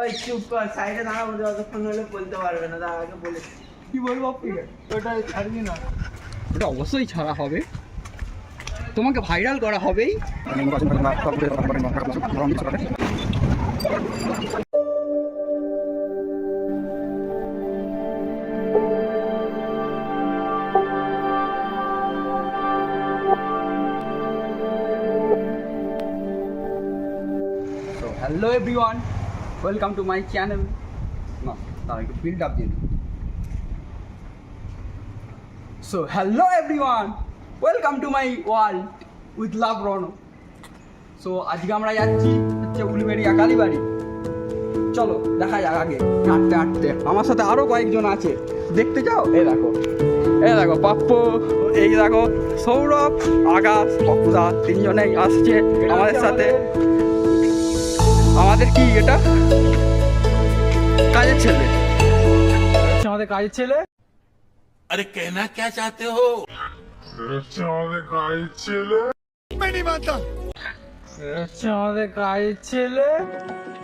ওই চুপ কর সাইডে দাঁড়াবো যতক্ষণ হলে বলতে পারবে না দাঁড়া আগে বলে কি বলব আপনি ওটা ছাড়বি না। ওটা অবশ্যই ছাড়া হবে। তোমাকে ভাইরাল করা হবেই। So, hello welcome to my channel. না তার একটু বিল্ড আপ দিয়ে so hello everyone welcome to my world with love Rono so আজকে আমরা যাচ্ছি হচ্ছে উলবেড়িয়া কালীবাড়ি। চলো দেখা যাক আগে হাঁটতে হাঁটতে আমার সাথে আরও কয়েকজন আছে। দেখতে চাও? এই দেখো। এই দেখো পাপ্প এই দেখো সৌরভ আকাশ পপ্পুদা তিনজনেই আসছে আমাদের সাথে। আমাদের কি এটা? কাজের ছেলে। আমাদের কাজের ছেলে। আরে কেনা কে চাতে হো? আমাদের কাজের ছেলে। আমাদের কাজের ছেলে।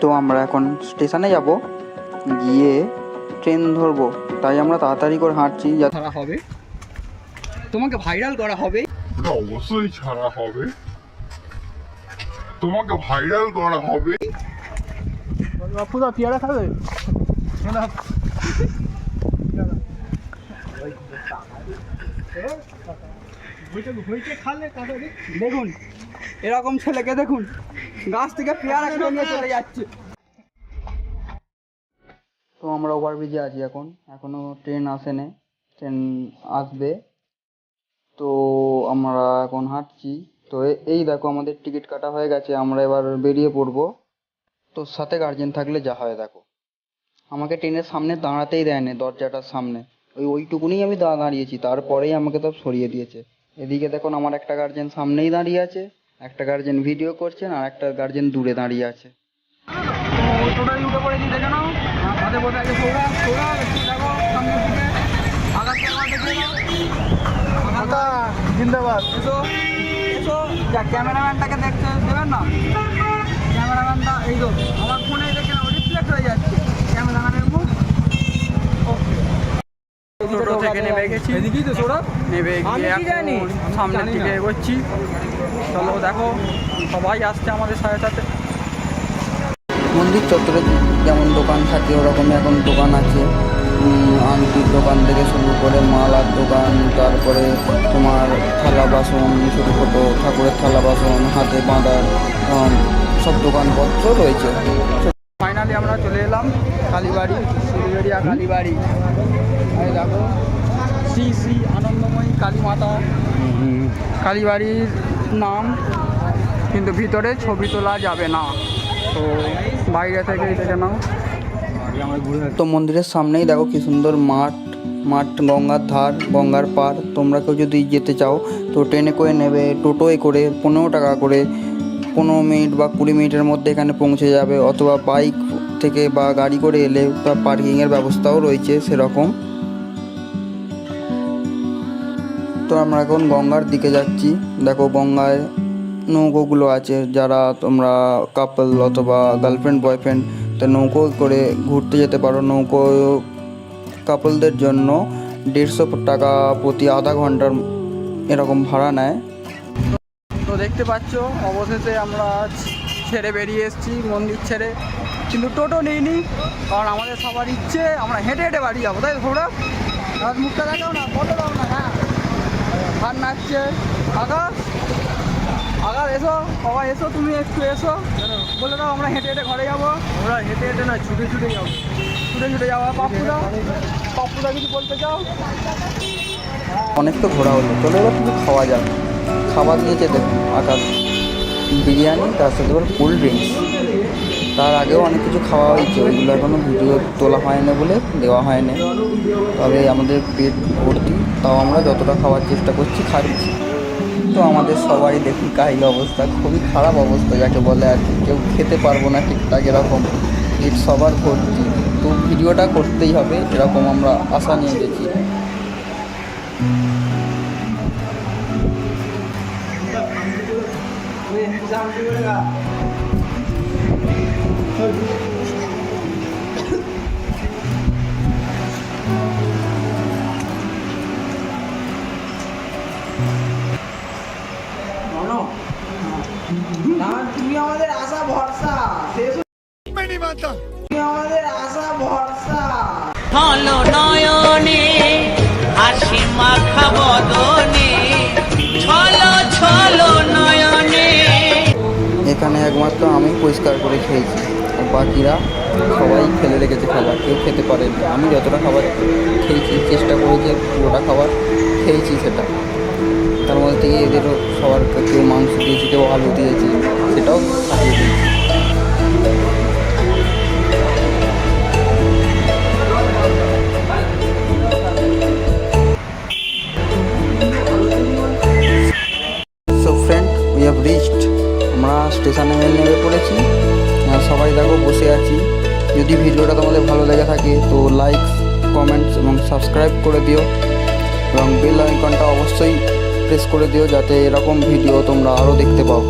তো আমরা এখন স্টেশনে যাব। গিয়ে ট্রেন ধরবো। তাই আমরা তাড়াতাড়ি করে হাঁটছি। ছাড়া হবে? তোমাকে ভাইরাল করা হবে? অবশ্যই ছাড়া হবে। তোমাকে ভাইরাল করা হবে। বাপুদা পেয়ারা খাবে? না দেখুন এরকম ছেলেকে দেখুন গাছ থেকে পেয়ারা খেয়ে নিয়ে চলে যাচ্ছে। তো আমরা ওভারব্রিজে আছি এখন। এখনও ট্রেন আসেনি ট্রেন আসবে। তো আমরা এখন হাঁটছি। তো এই দেখো আমাদের টিকিট কাটা হয়ে গেছে। আমরা এবার বেরিয়ে পড়ব। তো সাথে গার্জেন থাকলে যা হয় দেখো। আমাকে ট্রেনের সামনে দাঁড়াতেই দেয়নি দরজাটার সামনে। ওই ওইটুকুনি আমি দা- দাঁড়িয়েছি তারপরেই আমাকে সব সরিয়ে দিয়েছে। এদিকে দেখুন আমার একটা গার্জেন সামনেই দাঁড়িয়ে আছে একটা গার্জেন ভিডিও করছেন আর একটা গার্জেন দূরে দাঁড়িয়ে আছে। জিন্দাবাদ। এসো এসো যা ক্যামেরাম্যানটাকে দেখতে দেবেন না? ক্যামেরাম্যানটা এই তো আমার ফোনে দেখে রিফ্লেক্ট হয়ে যাচ্ছে। ক্যামেরাম্যানের মুখ। টোটো থেকে নেমে গেছি। এদিকেই তো সৌরভ। নেবে গিয়ে এখন সামনের দিকে এগোচ্ছি। চলো দেখো সবাই আসছে আমাদের সাথে সাথে মন্দির চত্বরে যেমন দোকান থাকে ওরকমই এখন দোকান আছে। আংটির দোকান থেকে শুরু করে মালার দোকান তারপরে তোমার থালা বাসন ছোটো ছোটো ঠাকুরের থালা বাসন হাতে বাঁধার সব দোকানপত্র রয়েছে। ফাইনালি আমরা চলে এলাম কালীবাড়ি শিলিগুড়িয়া কালীবাড়ি। দেখো শ্রী শ্রী আনন্দময়ী কালী মাতা। কালীবাড়ির নাম কিন্তু ভিতরে ছবি তোলা যাবে না। তো বাইরে থেকে দেখে নাও। তো মন্দিরের সামনেই দেখো কি সুন্দর মাঠ মাঠ গঙ্গার ধার গঙ্গার পার। তোমরা কেউ যদি যেতে চাও তো ট্রেনে করে নেবে টোটোয় করে পনেরো টাকা করে পনেরো মিনিট বা কুড়ি মিনিটের মধ্যে এখানে পৌঁছে যাবে অথবা বাইক থেকে বা গাড়ি করে এলে বা পার্কিংয়ের ব্যবস্থাও রয়েছে সেরকম। তো আমরা এখন গঙ্গার দিকে যাচ্ছি। দেখো গঙ্গায় নৌকোগুলো আছে, যারা তোমরা কাপল অথবা গার্লফ্রেন্ড বয়ফ্রেন্ড তো নৌকো করে ঘুরতে যেতে পারো। নৌকো কাপলদের জন্য দেড়শো টাকা প্রতি আধা ঘণ্টার এরকম ভাড়া নেয়। তো দেখতে পাচ্ছ অবশেষে আমরা ছেড়ে বেরিয়ে এসেছি মন্দির ছেড়ে। কিন্তু টোটো নিইনি কারণ আমাদের সবার ইচ্ছে আমরা হেঁটে হেঁটে বাড়ি যাব তাই তোমরা আর মুখটা দেখাও না বলো দাও না হ্যাঁ। ভার নাচছে। আকাশ? আকাশ এসো বাবা এসো তুমি একটু এসো। বলে দাও আমরা হেঁটে হেঁটে ঘরে যাব। আমরা হেঁটে হেঁটে না ছুটে ছুটে যাব। ছুটে ছুটে যাওয়া পাপ্পুদা পাপ্পুদা কিছু বলতে চাও? অনেক তো ঘোরা হলো চলো এবার কিছু খাওয়া যাক। খাবার দিয়েছে দেখুন আকাশ বিরিয়ানি, তার সাথে এবার কোল্ড ড্রিঙ্কস তার আগেও অনেক কিছু খাওয়া হয়েছে, ওইগুলো এখনও ভিডিও তোলা হয় না বলে দেওয়া হয় না তবে আমাদের পেট ভর্তি, তাও আমরা যতটা খাওয়ার চেষ্টা করছি, খাচ্ছি। তো আমাদের সবাই দেখি কাহিল অবস্থা, খুবই খারাপ অবস্থা যাকে বলে আর কি। কেউ খেতে পারব না ঠিকঠাক এরকম। পেট সবার ভর্তি, তো ভিডিওটা করতেই হবে, এরকম আমরা আশা নিয়ে গেছি। তুমি আমাদের আশা ভরসা তুমি আমাদের আশা নয়নে হাসি মাখা এখানে একমাত্র আমি পরিষ্কার করে খেয়েছি। আর বাকিরা সবাই ফেলে রেখেছে খাবার, কেউ খেতে পারেনি। আমি যতটা খাবার খেয়েছি, চেষ্টা করেছি পুরোটা খাবার খেয়েছি সেটা। তার মধ্যে থেকে এদেরও সবার কেউ মাংস দিয়েছি, কেউ আলু দিয়েছি, সেটাও খাইয়ে দিয়েছি। তোমাদের ভালো লেগে থাকে, তো লাইক কমেন্টস এবং সাবস্ক্রাইব করে দিও। এবং বেল আইকনটা অবশ্যই প্রেস করে দিও যাতে এরকম ভিডিও তোমরা আরও দেখতে পাও।